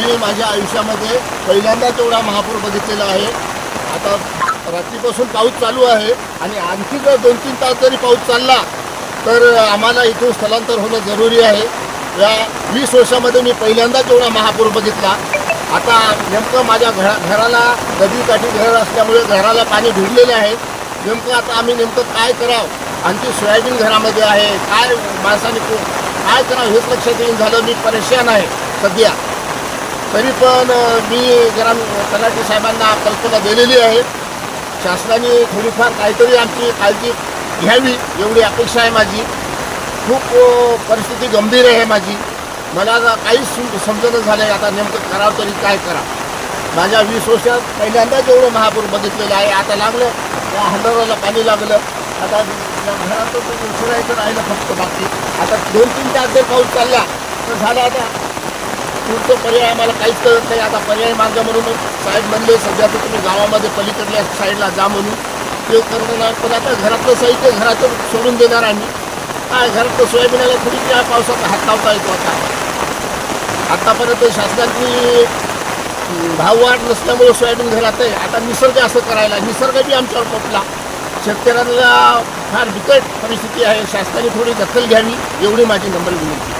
मी माझ्या आयुष्यामध्ये पहिल्यांदाच एवढा महापूर बघितलेला आहे. आता रात्रीपासून पाऊस चालू आहे आणि आणखी जर दोन तीन तास जरी पाऊस चालला तर आम्हाला इथून स्थलांतर होणं जरुरी आहे. या वीस वर्षामध्ये मी पहिल्यांदाच एवढा महापूर बघितला. आता नेमकं माझ्या घरा घराला नदीकाठी घर असल्यामुळे घराला पाणी भिडलेले आहे. नेमकं आता आम्ही नेमकं काय करावं? आणखी सोयाबीन घरामध्ये आहे. काय माणसाने काय करावं हेच लक्षात येऊन झालं मी परेशान आहे सध्या. तरी पण मी जरा तलाठी साहेबांना कल्पना दिलेली आहे. शासनाने थोडीफार काहीतरी आमची काळजी घ्यावी एवढी अपेक्षा आहे माझी. खूप परिस्थिती गंभीर आहे माझी. मला आता काहीच सु- समजणं झालं आहे आता नेमकं करावं तरी काय करा. माझ्या वीस वर्षात पहिल्यांदाच एवढं महापूर बघितलेलं आहे आता लागलं त्या हंडाराला पाणी लागलं. आता या घरातच उशिरायचं राहिलं फक्त बाकी. आता दोन तीन तास जर पाऊस चालला तर झालं आता पुढचं पर्याय आम्हाला काहीच कळत नाही. आता पर्याय मार्ग म्हणून साहेब म्हणले सध्या तर तुम्ही गावामध्ये पलीकडल्या साईडला जा म्हणून. ते करणं पण आता घरातलं साहित्य घरातून सोडून देणार आम्ही. काय घरातलं सोयाबीनाला थोडी त्या पावसाचा हात लावता येतो आता. आत्तापर्यंत शासनाची भाववाढ नसल्यामुळे सोयाबीन घरात आहे. आता निसर्ग असं करायला निसर्ग बी आमच्यावर पोचला शेतकऱ्यांना फार बिकट परिस्थिती आहे. शासनाने थोडी दखल घ्यावी एवढी माझी नंबर विनंती.